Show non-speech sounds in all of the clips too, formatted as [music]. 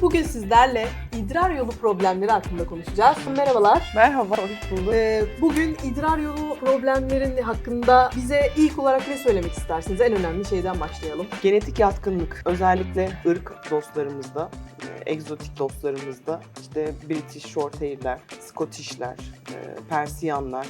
Bugün sizlerle idrar yolu problemleri hakkında konuşacağız. Merhabalar. Merhaba, hoş bulduk. Ee, Bugün idrar yolu problemlerin hakkında bize ilk olarak ne söylemek istersiniz? En önemli şeyden başlayalım. Genetik yatkınlık, özellikle ırk dostlarımızda, e, egzotik dostlarımızda, işte British Shorthair'ler, Scottish'ler, e, Persiyanlar,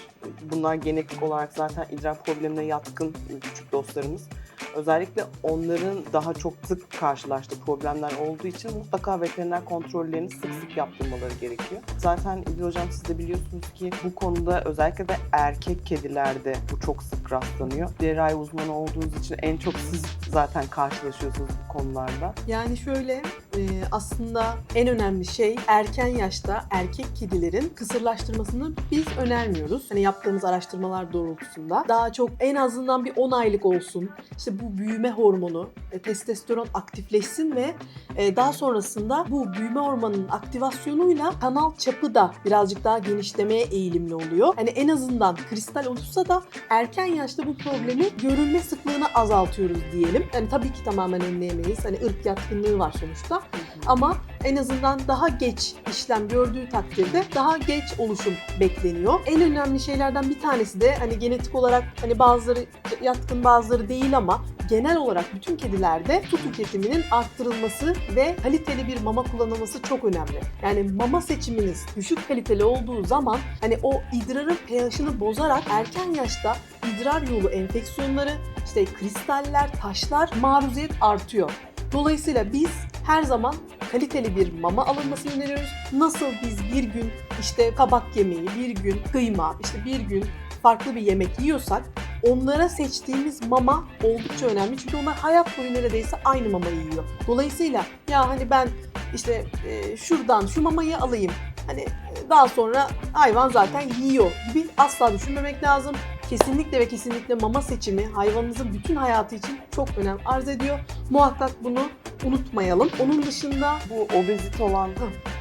bunlar genetik olarak zaten idrar problemine yatkın küçük dostlarımız. Özellikle onların daha çok sık karşılaştığı problemler olduğu için mutlaka veteriner kontrollerini sık sık yaptırmaları gerekiyor. Zaten İdil Hocam siz de biliyorsunuz ki bu konuda özellikle de erkek kedilerde bu çok sık rastlanıyor. Cerrahi uzmanı olduğunuz için en çok siz zaten karşılaşıyorsunuz bu konularda. Yani şöyle e, aslında en önemli şey erken yaşta erkek kedilerin kısırlaştırmasını biz önermiyoruz. Hani yaptığımız araştırmalar doğrultusunda. Daha çok en azından bir 10 aylık olsun. İşte bu büyüme hormonu, e, testosteron aktifleşsin ve e, daha sonrasında bu büyüme hormonunun aktivasyonuyla kanal çapı da birazcık daha genişlemeye eğilimli oluyor. Hani en azından kristal olursa da erken yaşta bu problemi görülme sıklığını azaltıyoruz diyelim. Yani tabii ki tamamen önleyemeyiz. Hani ırk yatkınlığı var sonuçta. Ama en azından daha geç işlem gördüğü takdirde daha geç oluşum bekleniyor. En önemli şeylerden bir tanesi de hani genetik olarak hani bazıları yatkın bazıları değil ama genel olarak bütün kedilerde su tüketiminin arttırılması ve kaliteli bir mama kullanılması çok önemli. Yani mama seçiminiz düşük kaliteli olduğu zaman hani o idrarın pH'ını bozarak erken yaşta idrar yolu enfeksiyonları, işte kristaller, taşlar maruziyet artıyor. Dolayısıyla biz her zaman kaliteli bir mama alınmasını öneriyoruz. Nasıl biz bir gün işte kabak yemeği, bir gün kıyma, işte bir gün farklı bir yemek yiyorsak onlara seçtiğimiz mama oldukça önemli. Çünkü onlar hayat boyu neredeyse aynı mamayı yiyor. Dolayısıyla ya hani ben işte e, şuradan şu mamayı alayım. Hani e, daha sonra hayvan zaten yiyor gibi asla düşünmemek lazım. Kesinlikle ve kesinlikle mama seçimi hayvanımızın bütün hayatı için çok önem arz ediyor. Muhakkak bunu unutmayalım. Onun dışında Bu obezite olan Hı.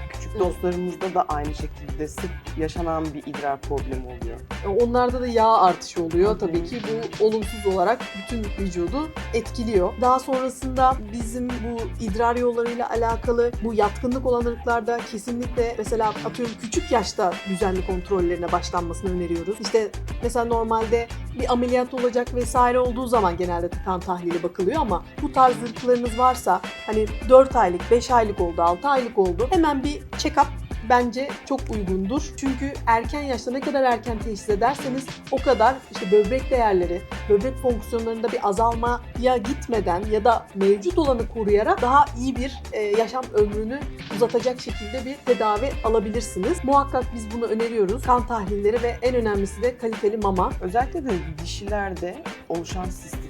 küçük dostlarımızda da aynı şekilde sık yaşanan bir idrar problemi oluyor. e, onlarda da yağ artışı oluyor. Hı. Tabii ki bu olumsuz olarak bütün vücudu etkiliyor. Daha sonrasında bizim bu idrar yollarıyla alakalı bu yatkınlık olan ırklarda kesinlikle mesela atıyorum küçük yaşta düzenli kontrollerine başlanmasını öneriyoruz. İşte mesela normalde bir ameliyat olacak vesaire olduğu zaman genelde kan tahlili bakılıyor ama bu tarz ırklarınız varsa hani 4 aylık, 5 aylık oldu, 6 aylık oldu hemen bir check-up bence çok uygundur. Çünkü erken yaşta ne kadar erken teşhis ederseniz o kadar işte böbrek değerleri, böbrek fonksiyonlarında bir azalmaya gitmeden ya da mevcut olanı koruyarak daha iyi bir e, yaşam ömrünü uzatacak şekilde bir tedavi alabilirsiniz. Muhakkak biz bunu öneriyoruz. Kan tahlilleri ve en önemlisi de kaliteli mama. Özellikle de dişilerde oluşan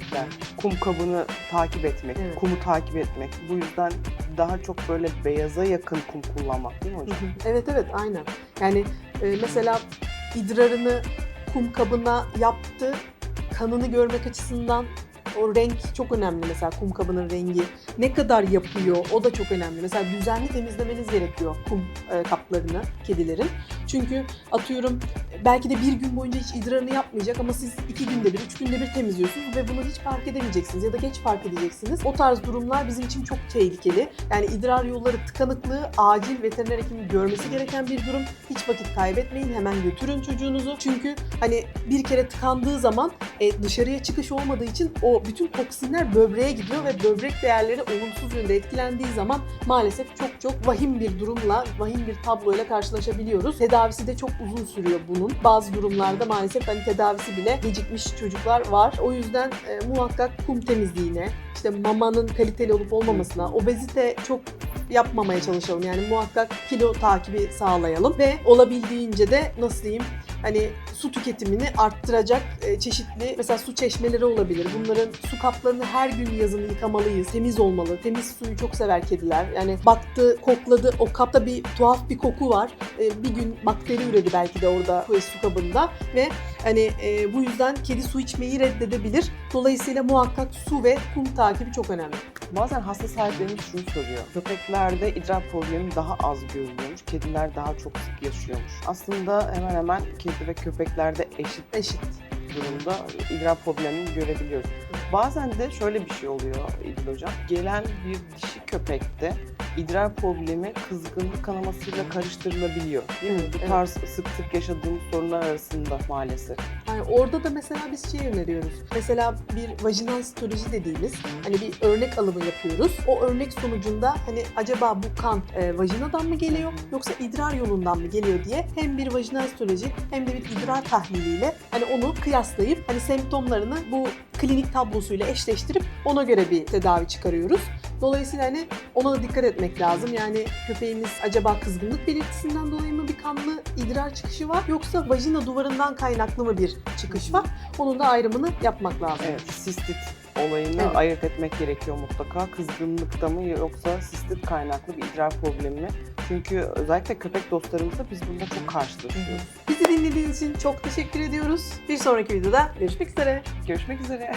sistikler, kum kabını takip etmek, Evet. kumu takip etmek. Bu yüzden daha çok böyle beyaza yakın kum kullanmak değil mi hocam? [laughs] Evet evet aynen. Yani e, mesela idrarını kum kabına yaptı. Kanını görmek açısından o renk çok önemli mesela kum kabının rengi. Ne kadar yapıyor o da çok önemli. Mesela düzenli temizlemeniz gerekiyor kum e, kaplarını kedilerin. Çünkü atıyorum belki de bir gün boyunca hiç idrarını yapmayacak ama siz iki günde bir, üç günde bir temizliyorsunuz ve bunu hiç fark edemeyeceksiniz ya da geç fark edeceksiniz. O tarz durumlar bizim için çok tehlikeli. Yani idrar yolları tıkanıklığı acil veteriner hekimin görmesi gereken bir durum. Hiç vakit kaybetmeyin. Hemen götürün çocuğunuzu. Çünkü hani bir kere tıkandığı zaman e, dışarıya çıkış olmadığı için o bütün toksinler böbreğe gidiyor ve böbrek değerleri olumsuz yönde etkilendiği zaman maalesef çok çok vahim bir durumla, vahim bir tabloyla karşılaşabiliyoruz. Tedavisi de çok uzun sürüyor bunun. Bazı durumlarda maalesef hani tedavisi bile gecikmiş çocuklar var. O yüzden e, muhakkak kum temizliğine, işte mamanın kaliteli olup olmamasına, obezite çok yapmamaya çalışalım. Yani muhakkak kilo takibi sağlayalım ve olabildiğince de nasıl diyeyim hani su tüketimini arttıracak e, çeşitli mesela su çeşmeleri olabilir. Bunların su kaplarını her gün yazın yıkamalıyız. Temiz olmalı. Temiz suyu çok sever kediler. Yani baktı, kokladı. O kapta bir tuhaf bir koku var. E, bir gün bakteri üredi belki de orada su kabında ve hani e, bu yüzden kedi su içmeyi reddedebilir. Dolayısıyla muhakkak su ve kum takibi çok önemli. Bazen hasta sahiplerimiz şunu soruyor. Köpeklerde idrar problemi daha az görülüyormuş, kediler daha çok sık yaşıyormuş. Aslında hemen hemen kedi ve köpeklerde eşit Eşit. durumda idrar problemini görebiliyoruz. Bazen de şöyle bir şey oluyor İdil Hocam. Gelen bir dişi köpekte idrar problemi kızgınlık kanamasıyla karıştırılabiliyor. Değil mi? Bu tarz sık sık yaşadığımız sorunlar arasında maalesef. Yani orada da mesela biz şey öneriyoruz. Mesela bir vajinal sitoloji dediğimiz hani bir örnek alımı yapıyoruz. O örnek sonucunda hani acaba bu kan e, vajinadan mı geliyor yoksa idrar yolundan mı geliyor diye hem bir vajinal sitoloji hem de bir idrar tahliliyle hani onu kıyaslayıp hani semptomlarını bu klinik tablosuyla eşleştirip ona göre bir tedavi çıkarıyoruz. Dolayısıyla hani ona da dikkat etmek lazım. Yani köpeğimiz acaba kızgınlık belirtisinden dolayı mı bir kanlı idrar çıkışı var yoksa vajina duvarından kaynaklı mı bir çıkış var? Onun da ayrımını yapmak lazım. Evet, sistit olayını Evet. ayırt etmek gerekiyor mutlaka. Kızgınlıkta mı yoksa sistit kaynaklı bir idrar problemi mi? Çünkü özellikle köpek dostlarımızla biz bunda çok karşılaşıyoruz. Bizi dinlediğiniz için çok teşekkür ediyoruz. Bir sonraki videoda görüşmek üzere. Görüşmek üzere.